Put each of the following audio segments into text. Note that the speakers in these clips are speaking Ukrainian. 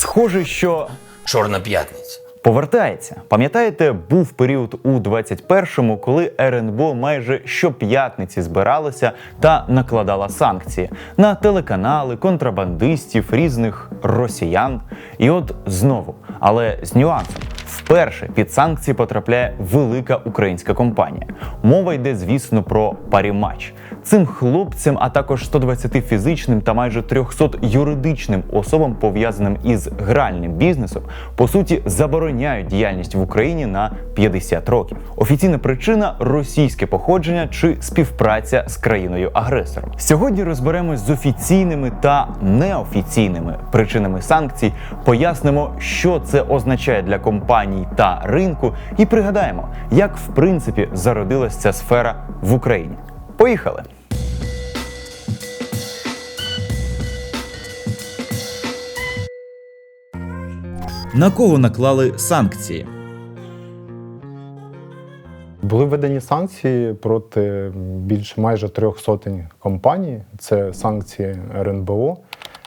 Схоже, що Чорна п'ятниця. повертається. Пам'ятаєте, був період у 21-му, коли РНБО майже щоп'ятниці збиралося та накладала санкції на телеканали, контрабандистів, різних росіян. І от знову, але з нюансом. Вперше під санкції потрапляє велика українська компанія. Мова йде, звісно, про паріматч. Цим хлопцям, а також 120 фізичним та майже 300 юридичним особам, пов'язаним із гральним бізнесом, по суті, забороняють діяльність в Україні на 50 років. Офіційна причина російське походження чи співпраця з країною-агресором. Сьогодні розберемось з офіційними та неофіційними причинами санкцій, пояснимо, що це означає для компаній та ринку, і пригадаємо, як в принципі зародилась ця сфера в Україні. Поїхали! На кого наклали санкції? Були введені санкції проти більше майже трьох сотень компаній. Це санкції РНБО.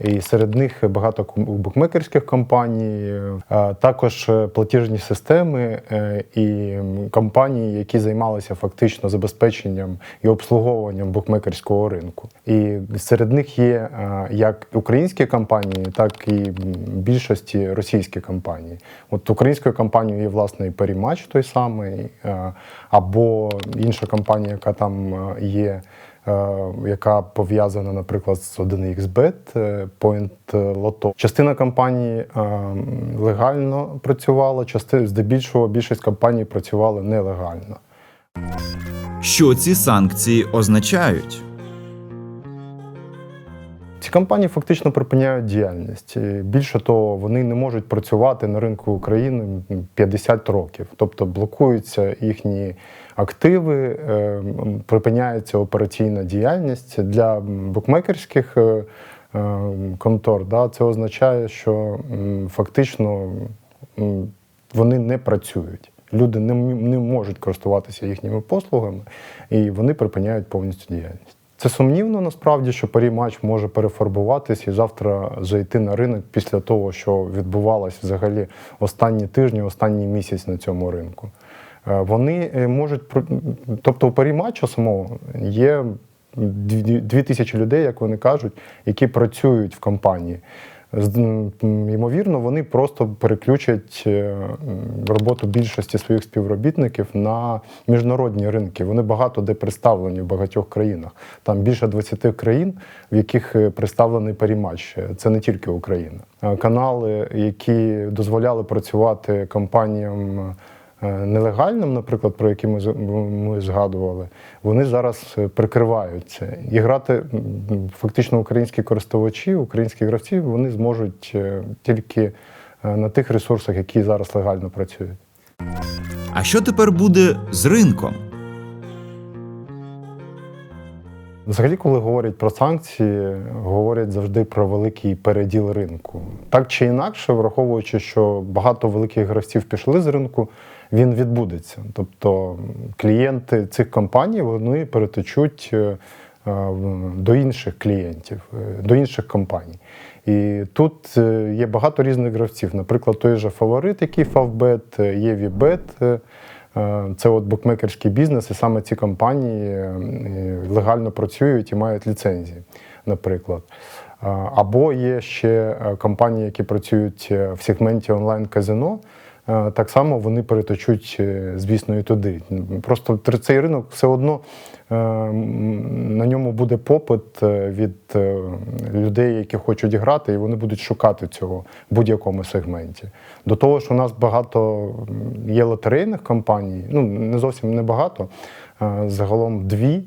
І серед них багато букмекерських компаній, е, також платіжні системи е, і компанії, які займалися фактично забезпеченням і обслуговуванням букмекерського ринку. І серед них є е, як українські компанії, так і більшості російські компанії. От українською компанією є власне Перімач той самий, або інша компанія, яка там є. Е, Яка пов'язана, наприклад, з 1xBet, е, Point Lotto. Частина компаній е, легально працювала, частина здебільшого більшість компаній працювали нелегально. Що ці санкції означають? Ці компанії фактично припиняють діяльність. Більше того, вони не можуть працювати на ринку України 50 років, тобто блокуються їхні активи, е, припиняється операційна діяльність для букмекерських е, е, контор. Да, це означає, що фактично вони не працюють. Люди не, не можуть користуватися їхніми послугами, і вони припиняють повністю діяльність. Це сумнівно насправді, що парі-матч може перефарбуватись і завтра зайти на ринок після того, що відбувалось взагалі останні тижні, останній місяць на цьому ринку. Е, Вони е, можуть тобто у парі матчу самого є дві тисячі людей, як вони кажуть, які працюють в компанії. Ймовірно, вони просто переключать е, роботу більшості своїх співробітників на міжнародні ринки. Вони багато де представлені в багатьох країнах. Там більше 20 країн, в яких представлений паріматч. Це не тільки Україна. Канали, які дозволяли працювати компаніям. Е, Нелегальним, наприклад, про які ми, ми згадували, вони зараз е, прикривають це. І грати фактично українські користувачі, українські гравці, вони зможуть е, тільки на тих ресурсах, які зараз легально працюють. А що тепер буде з ринком? Взагалі, коли говорять про санкції, говорять завжди про великий переділ ринку. Так чи інакше, враховуючи, що багато великих гравців пішли з ринку, він відбудеться. Тобто клієнти цих компаній вони перетечуть е, е, до інших клієнтів, е, до інших компаній. І тут є багато різних гравців. Наприклад, той же фаворит, який е, є Е, Це от букмекерський бізнес, і саме ці компанії легально працюють і мають ліцензії, наприклад. Або є ще компанії, які працюють в сегменті онлайн-казино. Е, Так само вони переточуть, е, звісно, і туди. Просто цей ринок все одно е, на ньому буде попит від людей, які хочуть грати, і вони будуть шукати цього в будь-якому сегменті. До того ж, у нас багато є лотерейних компаній, ну не зовсім небагато, загалом дві.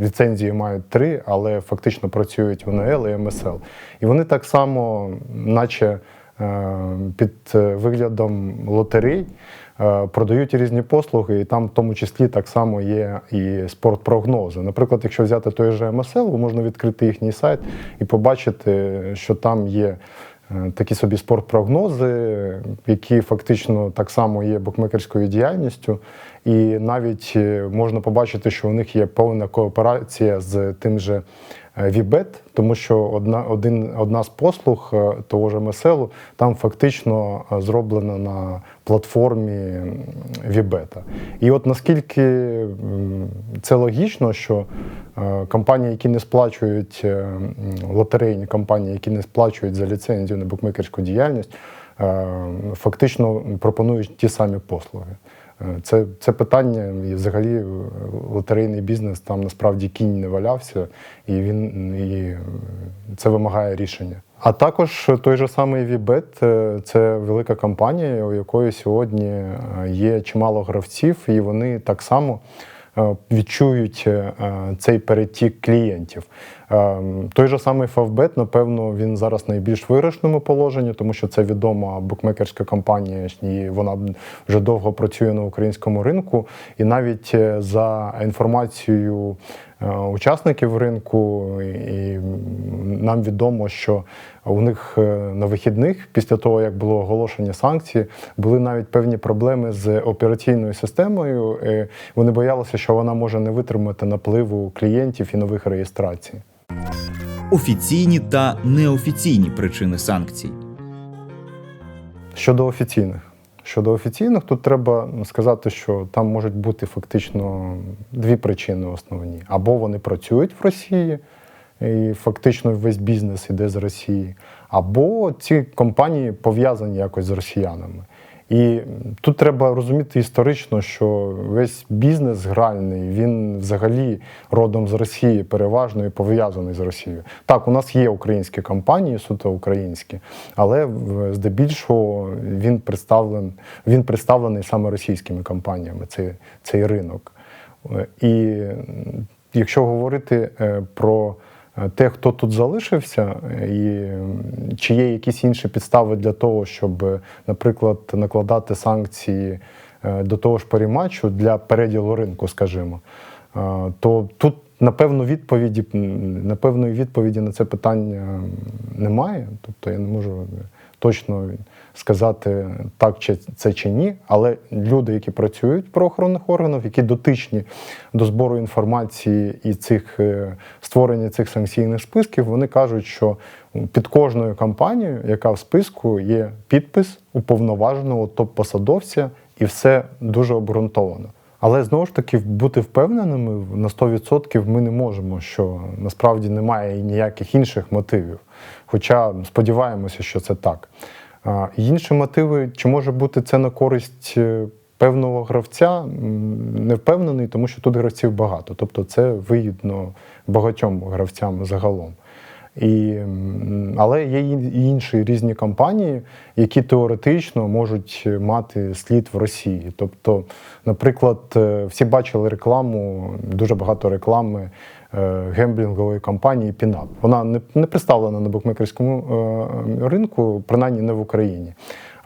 Ліцензії мають три, але фактично працюють в НЛ і МСЛ. І вони так само, наче під е, виглядом лотерей, е, продають різні послуги, і там в тому числі так само є і спортпрогнози. Наприклад, якщо взяти той же МСЛ, можна відкрити їхній сайт і побачити, що там є. е, Такі собі спортпрогнози, які фактично так само є букмекерською діяльністю, і навіть е, можна побачити, що у них є повна кооперація з тим же е, Вібет, тому що одна, один, одна з послуг е, того ж МСЛ там фактично е, зроблена на платформі Вібета. І от наскільки це логічно, що е, компанії, які не сплачують е, лотерейні компанії, які не сплачують за ліцензію на букмекерську діяльність, е, фактично пропонують ті самі послуги. Е, Це, це питання, і взагалі е, лотерейний бізнес там насправді кінь не валявся, і він і е, це вимагає рішення. А також той же самий Вібет це велика компанія, у якої сьогодні е, є чимало гравців, і вони так само е, відчують е, цей перетік клієнтів. Е, Той же самий Фавбет, напевно, він зараз в найбільш виграшному положенні, тому що це відома букмекерська компанія, і вона вже довго працює на українському ринку. І навіть е, за інформацією е, учасників ринку, і нам відомо, що у них е, на вихідних, після того як було оголошення санкцій, були навіть певні проблеми з операційною системою. Вони боялися, що вона може не витримати напливу клієнтів і нових реєстрацій. Офіційні та неофіційні причини санкцій. Щодо офіційних. Щодо офіційних, тут треба сказати, що там можуть бути фактично дві причини основні: або вони працюють в Росії, і фактично весь бізнес іде з Росії, або ці компанії пов'язані якось з росіянами. І тут треба розуміти історично, що весь бізнес гральний він взагалі родом з Росії, переважно і пов'язаний з Росією. Так, у нас є українські компанії, суто українські, але здебільшого він представлений, він представлений саме російськими компаніями, цей, цей ринок. Е, І якщо говорити е, про те, хто тут залишився, і чи є якісь інші підстави для того, щоб, наприклад, накладати санкції е, до того ж паріматчу для переділу ринку, скажімо, е, то тут. Напевно, відповіді напевної відповіді на це питання немає. Тобто я не можу точно сказати так, чи це чи ні. Але люди, які працюють в правоохоронних органах, які дотичні до збору інформації і цих е, створення цих санкційних списків, вони кажуть, що під кожною компанією, яка в списку, є підпис уповноваженого топ-посадовця, і все дуже обґрунтовано. Але знову ж таки бути впевненими на 100% ми не можемо, що насправді немає ніяких інших мотивів. Хоча сподіваємося, що це так. Інші мотиви, чи може бути це на користь е, певного гравця, не впевнений, тому що тут гравців багато. Тобто це вигідно багатьом гравцям загалом. І, але є і інші різні компанії, які теоретично можуть мати слід в Росії. Тобто, наприклад, е, всі бачили рекламу, дуже багато реклами гемблінгової компанії Пінап. Вона не, не представлена на букмекерському е, ринку, принаймні не в Україні.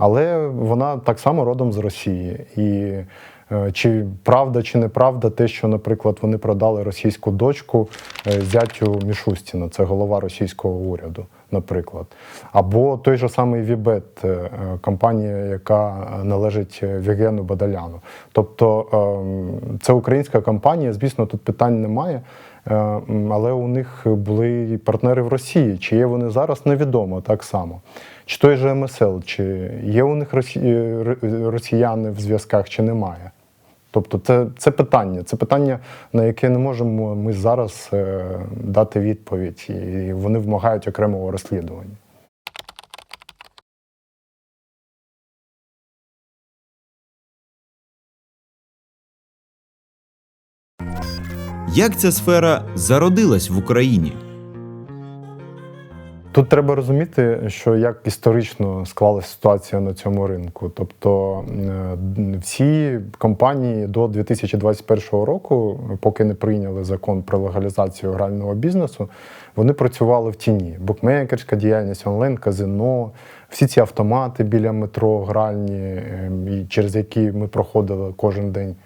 Але вона так само родом з Росії. І е, чи правда, чи неправда, те, що, наприклад, вони продали російську дочку е, зятю Мішустіна, це голова російського уряду, наприклад. Або той же самий Вібет, е, компанія, яка належить Вігену Бадаляну. Тобто ем, це українська компанія, звісно, тут питань немає. Е, Але у них були партнери в Росії. Чи є вони зараз, невідомо так само. Чи той же МСЛ, чи є у них е, р- росіяни в зв'язках, чи немає. Тобто це, це питання. Це питання, на яке не можемо ми зараз е, дати відповідь, і вони вимагають окремого розслідування. Як ця сфера зародилась в Україні? Тут треба розуміти, що як історично склалася ситуація на цьому ринку. Тобто е, всі компанії до 2021 року, поки не прийняли закон про легалізацію грального бізнесу, вони працювали в тіні. Букмекерська діяльність, онлайн-казино, всі ці автомати біля метро, гральні, е, через які ми проходили кожен день.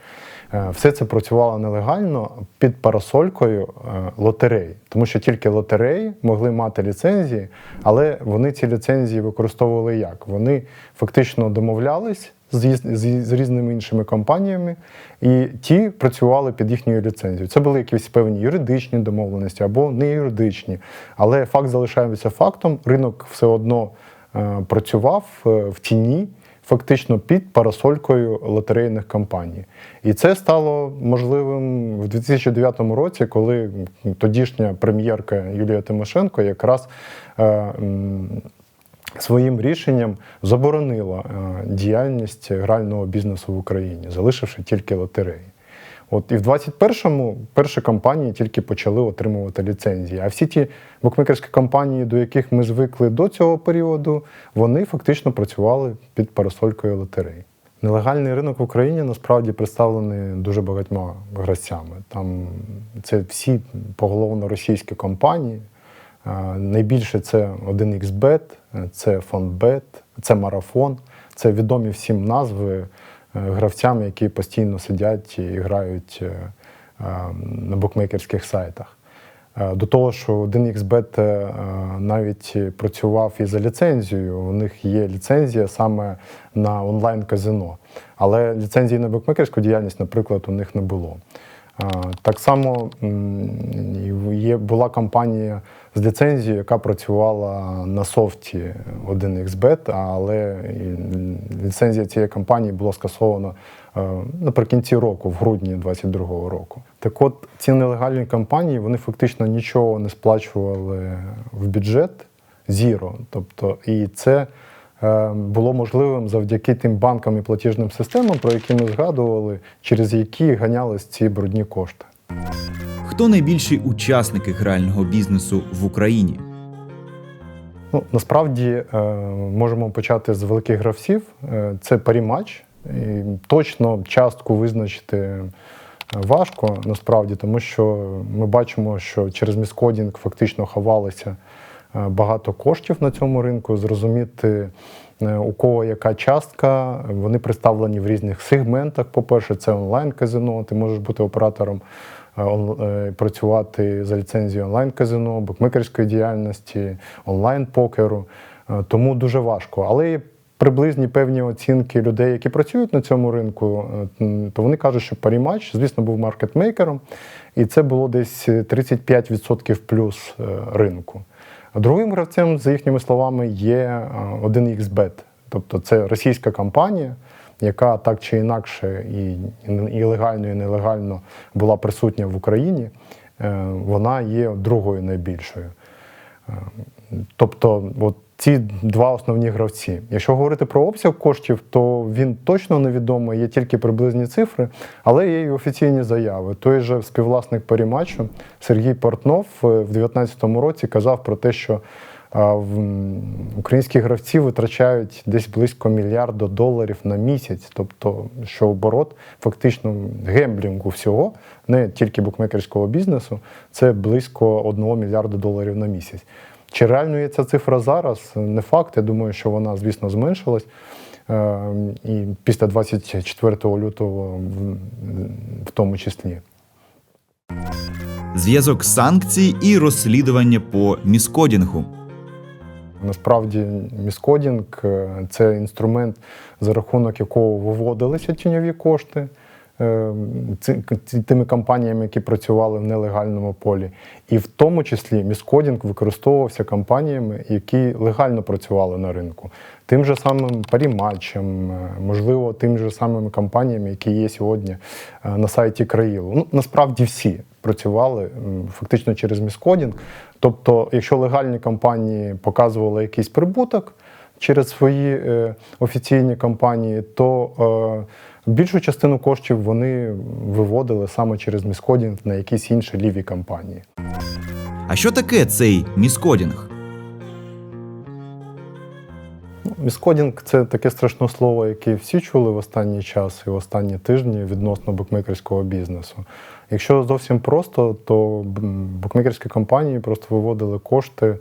Е, Все це працювало нелегально під парасолькою е, лотерей, тому що тільки лотереї могли мати ліцензії, але вони ці ліцензії використовували як? Вони фактично домовлялись з, з, з різними іншими компаніями, і ті працювали під їхньою ліцензією. Це були якісь певні юридичні домовленості або не юридичні. Але факт залишається фактом. Ринок все одно е, працював в тіні. Фактично під парасолькою лотерейних компаній. І це стало можливим в 2009 році, коли тодішня прем'єрка Юлія Тимошенко якраз е, своїм рішенням заборонила е, діяльність грального бізнесу в Україні, залишивши тільки лотереї. От і в 21-му перші компанії тільки почали отримувати ліцензії. А всі ті букмекерські компанії, до яких ми звикли до цього періоду, вони фактично працювали під парасолькою лотереї. Нелегальний ринок в Україні насправді представлений дуже багатьма гравцями. Там це всі поголовно російські компанії. Найбільше це 1xBet, е, це FondBet, це Марафон. Це відомі всім назви е, гравцям, які постійно сидять і грають е, е, на букмекерських сайтах. До того, що 1xBet е, навіть працював і за ліцензією. У них є ліцензія саме на онлайн-казино. Але ліцензії на букмекерську діяльність, наприклад, у них не було. Так само є, була компанія з ліцензією, яка працювала на софті 1xBet, але ліцензія цієї компанії була скасована е, наприкінці року, в грудні 2022 року. Так от ці нелегальні компанії вони фактично нічого не сплачували в бюджет зіро. Тобто, і це було можливим завдяки тим банкам і платіжним системам, про які ми згадували, через які ганялись ці брудні кошти. Хто найбільші учасники грального бізнесу в Україні? Ну, насправді е, можемо почати з великих гравців. Е, це парімач. І точно частку визначити е, важко насправді, тому що ми бачимо, що через міскодінг фактично ховалося е, багато коштів на цьому ринку. Зрозуміти, е, у кого яка частка, вони представлені в різних сегментах. По-перше, це онлайн-казино. Ти можеш бути оператором е, е, працювати за ліцензією онлайн-казино, букмекерської діяльності, онлайн-покеру. Е, Тому дуже важко. Але є приблизні певні оцінки людей, які працюють на цьому ринку, е, то вони кажуть, що Парімач, звісно, був маркетмейкером, і це було десь 35% плюс е, ринку. А Другим гравцем, за їхніми словами, є е, 1xBet. Тобто це російська компанія, яка так чи інакше і, і легально, і нелегально була присутня в Україні. Е, Вона є другою найбільшою. Е, Тобто, от ці два основні гравці. Якщо говорити про обсяг коштів, то він точно невідомий, є тільки приблизні цифри, але є і офіційні заяви. Той же співвласник Парімачу Сергій Портнов е, в 2019 році казав про те, що українські гравці витрачають десь близько мільярда доларів на місяць, тобто що оборот фактично гемблінгу всього, не тільки букмекерського бізнесу, це близько 1 мільярда доларів на місяць. Чи реально є ця цифра зараз? Не факт. Я думаю, що вона, звісно, зменшилась. Е, І після 24 лютого в- тому числі. Зв'язок санкцій і розслідування по міскодінгу. Насправді, міскодінг е, це інструмент, за рахунок якого виводилися тіньові кошти тими компаніями, які працювали в нелегальному полі. І в тому числі міскодінг використовувався компаніями, які легально працювали на ринку. Тим же самим паріматчем, е, можливо, тим же самими компаніями, які є сьогодні е, на сайті Країлу. Ну, насправді всі працювали фактично через міскодінг. Тобто, якщо легальні компанії показували якийсь прибуток через свої е, офіційні компанії, то е, більшу частину коштів вони виводили саме через міскодінг на якісь інші ліві компанії. А що таке цей міскодінг? Міскодінг це таке страшне слово, яке всі чули в останній час і в останні тижні відносно букмекерського бізнесу. Якщо зовсім просто, то букмекерські компанії просто виводили кошти,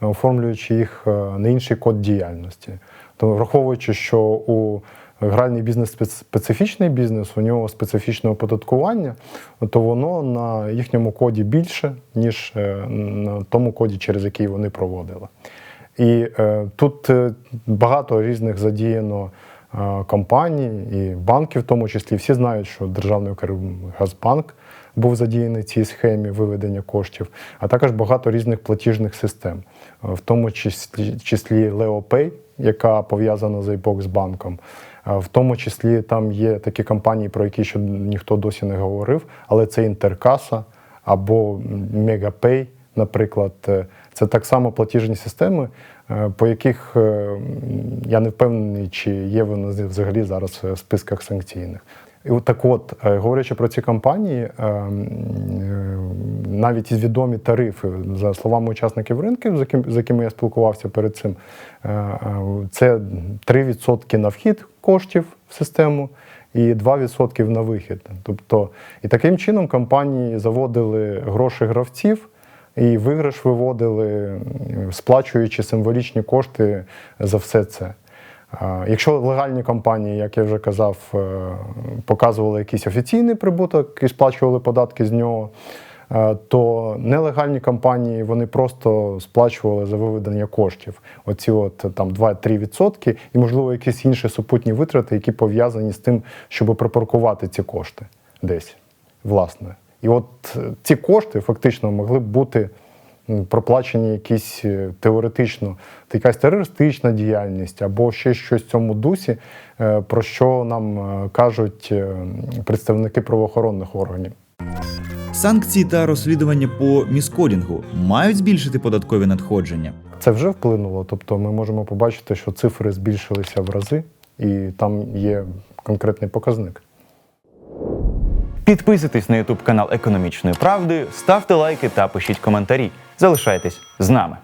оформлюючи їх е, на інший код діяльності. То враховуючи, що у гральний бізнес спец- специфічний бізнес, у нього специфічне оподаткування, то воно на їхньому коді більше, ніж е, на тому коді, через який вони проводили. І е, тут багато різних задіяно компаній і банків, в тому числі. Всі знають, що державний Укргазбанк був задіяний цій схемі виведення коштів, а також багато різних платіжних систем, е, в тому числі, числі LeoPay, яка пов'язана з iBox банком. Е, В тому числі там є такі компанії, про які ще ніхто досі не говорив, але це Інтеркаса або Мегапей, наприклад. Е, Це так само платіжні системи, по яких я не впевнений, чи є вони взагалі зараз в списках санкційних. І от так от, е, говорячи про ці компанії, е, м, е, навіть відомі тарифи, за словами учасників ринків, з яким- з якими я спілкувався перед цим, е, це 3% на вхід коштів в систему і 2% на вихід. Тобто, і таким чином компанії заводили гроші гравців. І виграш виводили, сплачуючи символічні кошти за все це. Якщо легальні компанії, як я вже казав, е, показували якийсь офіційний прибуток і сплачували податки з нього, е, то нелегальні компанії вони просто сплачували за виведення коштів. Оці от там 2-3% і, можливо, якісь інші супутні витрати, які пов'язані з тим, щоб припаркувати ці кошти десь, власне. І от е, ці кошти фактично могли б бути проплачені якісь е, теоретично, та якась терористична діяльність або ще щось в цьому дусі, е, про що нам е, кажуть представники правоохоронних органів. Санкції та розслідування по міскодінгу мають збільшити податкові надходження. Це вже вплинуло. Тобто ми можемо побачити, що цифри збільшилися в рази, і там є конкретний показник. Підписуйтесь на YouTube канал Економічної правди, ставте лайки та пишіть коментарі. Залишайтесь з нами.